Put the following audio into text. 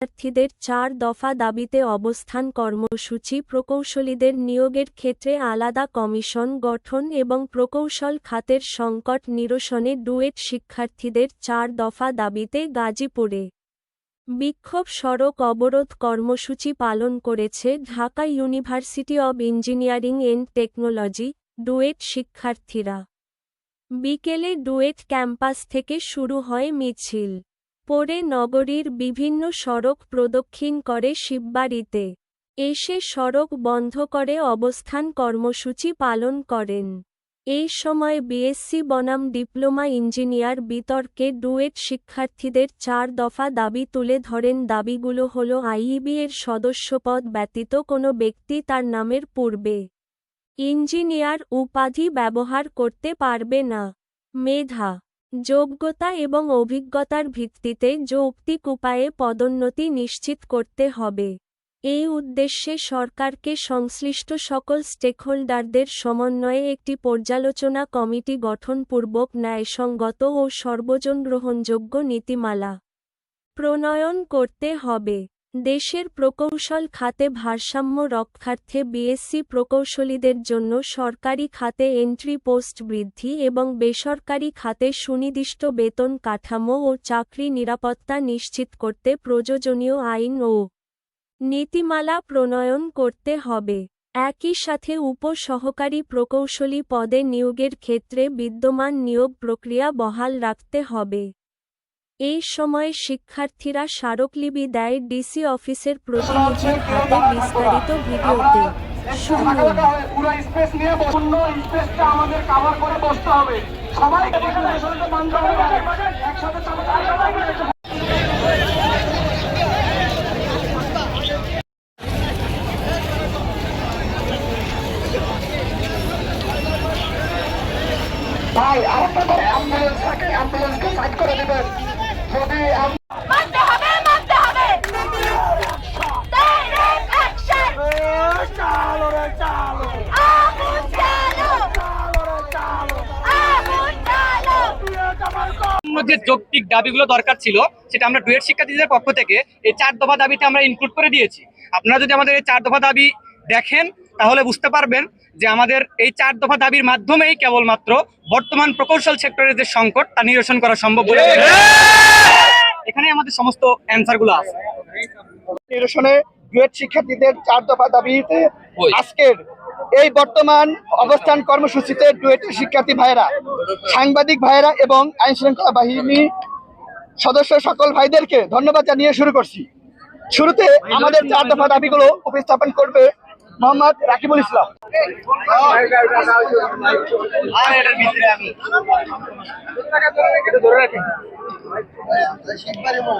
শিক্ষার্থীদের চার দফা দাবিতে অবস্থান কর্মসূচি, প্রকৌশলীদের নিয়োগের ক্ষেত্রে আলাদা কমিশন গঠন এবং প্রকৌশল খাতের সংকট নিরসনে ডুয়েট শিক্ষার্থীদের চার দফা দাবিতে গাজীপুরে বিক্ষোভ সড়ক অবরোধ কর্মসূচি পালন করেছে Dhaka university of engineering and technology, DUET শিক্ষার্থীরা। বিকেলে ডুয়েট ক্যাম্পাস থেকে শুরু হয় মিছিল। পরে নগরীর বিভিন্ন সড়ক প্রদক্ষিণ করে শিববাড়িতে। এসে সড়ক বন্ধ করে অবস্থান কর্মসূচি পালন করেন। এই সময় বিএসসি বনাম ডিপ্লোমা ইঞ্জিনিয়ার বিতর্কে ডুয়েট শিক্ষার্থীদের চার দফা দাবি তুলে ধরেন দাবিগুলো হল আইইবি এর সদস্যপদ ব্যতীত কোনো ব্যক্তি তার নামের পূর্বে ইঞ্জিনিয়ার উপাধি ব্যবহার করতে পারবে না। মেধা যোগ্যতা এবং অভিজ্ঞতার ভিত্তিতে যৌক্তিক উপায়ে পদোন্নতি নিশ্চিত করতে হবে। এই উদ্দেশ্যে সরকারকে সংশ্লিষ্ট সকল স্টেকহোল্ডারদের সমন্বয়ে একটি পর্যালোচনা কমিটি গঠনপূর্বক ন্যায়সঙ্গত ও সর্বজন গ্রহণযোগ্য নীতিমালা প্রণয়ন করতে হবে। দেশের প্রকৌশল খাতে ভারসাম্য রক্ষার্থে বিএসসি প্রকৌশলীদের জন্য সরকারি খাতে এন্ট্রি পোস্ট বৃদ্ধি এবং বেসরকারি খাতে সুনির্দিষ্ট বেতন কাঠামো ও চাকরি নিরাপত্তা নিশ্চিত করতে প্রয়োজনীয় আইন ও নীতিমালা প্রণয়ন করতে হবে। একই সাথে উপসহকারী প্রকৌশলী পদে নিয়োগের ক্ষেত্রে বিদ্যমান নিয়োগ প্রক্রিয়া বহাল রাখতে হবে। এই সময় শিক্ষার্থীরা স্মারকলিপি দেয় ডিসি অফিসের প্রতিনিধির হাতে বিস্তারিত ভিডিওতে। পুরো স্পেস নিয়ে শূন্য স্পেসটা আমাদের কাভার করে বসতে হবে। সবাই মানতে হবে একসাথে সবাই ভাই আরেকটা করে অ্যাম্বুলেন্স থাকে অ্যাম্বুলেন্সকে সাইড করে দিবেন। যে যৌক্তিক দাবিগুলো দরকার ছিল সেটা আমরা ডুয়েট শিক্ষার্থীদের পক্ষ থেকে এই চার দফা দাবিতে আমরা ইনক্লুড করে দিয়েছি। আপনারা যদি আমাদের এই চার দফা দাবি দেখেন তাহলে বুঝতে পারবেন যে আমাদের এই চার দফা দাবির মাধ্যমেই কেবলমাত্র বর্তমান প্রকৌশল সেক্টরের যে সংকট তা নিরসন করা সম্ভব। এখানে আমাদের সমস্ত অ্যান্সারগুলো আছে। নিরসনে ডুয়েট শিক্ষার্থীদের চার দফা দাবিতে। আজকের এই বর্তমান অবস্থান কর্মসূচিতে ডুয়েটের শিক্ষার্থী ভাইয়েরা সাংবাদিক ভাইয়েরা এবং আইন শৃঙ্খলা বাহিনী সদস্য সকল ভাইদেরকে ধন্যবাদ জানিয়ে শুরু করছি। শুরুতে আমাদের চার দফা দাবিগুলো উপস্থাপন করবে মোহাম্মদ রাকিবুল ইসলাম। বুলেট আমার